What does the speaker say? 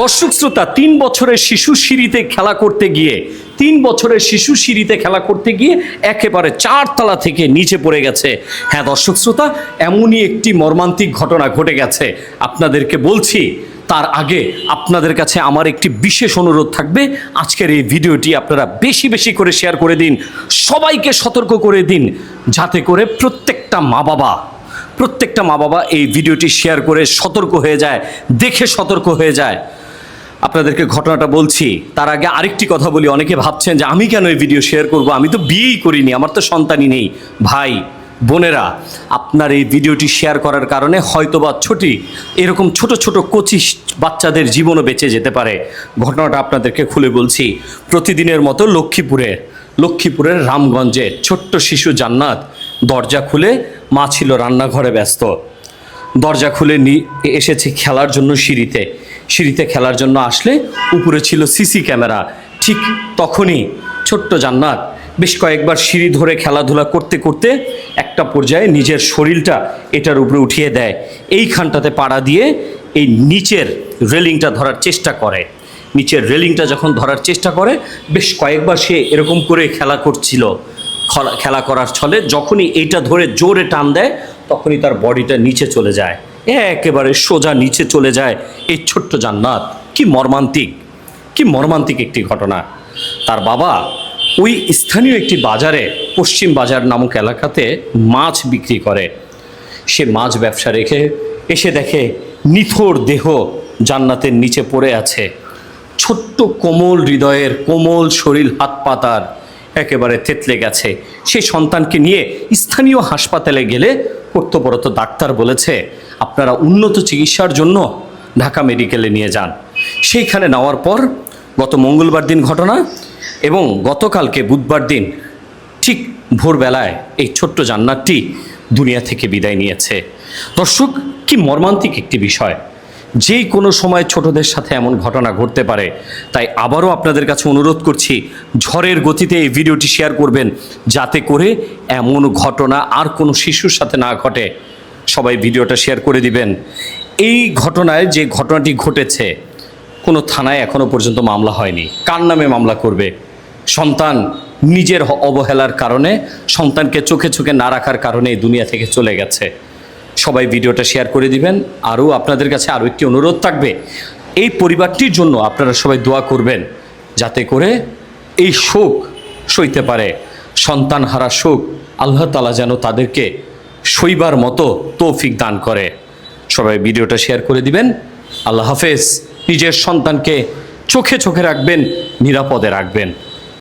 দর্শক শ্রোতা, তিন বছরের শিশু সিঁড়িতে খেলা করতে গিয়ে, তিন বছরের শিশু সিঁড়িতে খেলা করতে গিয়ে একেবারে চারতলা থেকে নিচে পড়ে গেছে। হ্যাঁ দর্শক শ্রোতা, এমনই একটি মর্মান্তিক ঘটনা ঘটে গেছে। আপনাদেরকে বলছি, তার আগে আপনাদের কাছে আমার একটি বিশেষ অনুরোধ থাকবে। আজকের এই ভিডিওটি আপনারা বেশি বেশি করে শেয়ার করে দিন, সবাইকে সতর্ক করে দিন, যাতে করে প্রত্যেকটা মা বাবা প্রত্যেকটা মা বাবা এই ভিডিওটি শেয়ার করে সতর্ক হয়ে যায়, দেখে সতর্ক হয়ে যায়। আপনাদেরকে ঘটনাটা বলছি। তার আগে আরেকটি কথা বলি, অনেকে ভাবছেন যে আমি কেন এই ভিডিও শেয়ার করব? আমি তো বিয়েই করিনি, আমার তো সন্তানই নেই। ভাই, বোনেরা, আপনার এই ভিডিওটি শেয়ার করার কারণে হয়তোবা ছোটি, এরকম ছোট ছোট কচি বাচ্চাদের জীবনও বেঁচে যেতে পারে। ঘটনাটা আপনাদেরকে খুলে বলছি। প্রতিদিনের মতো লক্ষ্মীপুরে, লক্ষ্মীপুরের রামগঞ্জে ছোট্ট শিশু জান্নাত দরজা খুলে মা ছিল রান্নাঘরে ব্যস্ত। দরজা খুলে এসেছে খেলার জন্য সিঁড়িতে। সিঁড়িতে খেলার জন্য আসলে উপরে ছিল সিসি ক্যামেরা। ঠিক তখনই ছোট্ট জান্নাত বেশ কয়েকবার সিঁড়ি ধরে খেলাধুলা করতে করতে একটা পর্যায়ে নিজের শরীরটা এটার উপরে উঠিয়ে দেয়। এইখানটাতে পাড়া দিয়ে এই নিচের রেলিংটা ধরার চেষ্টা করে। নিচের রেলিংটা যখন ধরার চেষ্টা করে, বেশ কয়েকবার সে এরকম করে খেলা করছিল। খলা- করার ছলে যখনই এইটা ধরে জোরে টান দেয়, তখনই তার বডিটা নিচে চলে যায়। একেবারে সোজা নিচে চলে যায় এই ছোট্ট জান্নাত। কি মর্মান্তিক কি মর্মান্তিক একটি ঘটনা। তার বাবা ওই স্থানীয় একটি বাজারে, পশ্চিম বাজার নামক এলাকাতে মাছ বিক্রি করে। সে মাছ ব্যবসা রেখে এসে দেখে নিথর দেহ জান্নাতের নিচে পড়ে আছে। ছোট্ট কোমল হৃদয়ের কোমল শরীর হাত পাতার একেবারে থেতলে গেছে। সেই সন্তানকে নিয়ে স্থানীয় হাসপাতালে গেলে কর্তব্যরত ডাক্তার বলেছে আপনারা উন্নত চিকিৎসার জন্য ঢাকা মেডিকেলে নিয়ে যান। সেইখানে নেওয়ার পর গত মঙ্গলবার দিন ঘটনা এবং গতকালকে বুধবার দিন ঠিক ভোরবেলায় এই ছোট্ট জান্নাতটি দুনিয়া থেকে বিদায় নিয়েছে। দর্শক, কি মর্মান্তিক একটি বিষয়। যেই কোনো সময় ছোটদের সাথে এমন ঘটনা ঘটতে পারে। তাই আবারও আপনাদের কাছে অনুরোধ করছি, ঝড়ের গতিতে এই ভিডিওটি শেয়ার করবেন। যাতে করে এমন ঘটনা আর কোনো শিশুর সাথে না ঘটে। সবাই ভিডিওটা শেয়ার করে দিবেন। এই ঘটনায় যে ঘটনাটি ঘটেছে, কোনো থানায় এখনও পর্যন্ত মামলা হয়নি। কার নামে মামলা করবে? সন্তান নিজের অবহেলার কারণে, সন্তানকে চোখে চোখে না রাখার কারণে এই দুনিয়া থেকে চলে গেছে। সবাই ভিডিওটা শেয়ার করে দিবেন। আরও আপনাদের কাছে আরও একটি অনুরোধ থাকবে। এই পরিবারটির জন্য আপনারা সবাই দোয়া করবেন, যাতে করে এই শোক সইতে পারে। সন্তান হারা শোক আল্লাহ তালা যেন তাদেরকে সইবার মতো তৌফিক দান করে। সবাই ভিডিওটা শেয়ার করে দিবেন। আল্লাহ হাফেজ। নিজের সন্তানকে চোখে চোখে রাখবেন, নিরাপদে রাখবেন।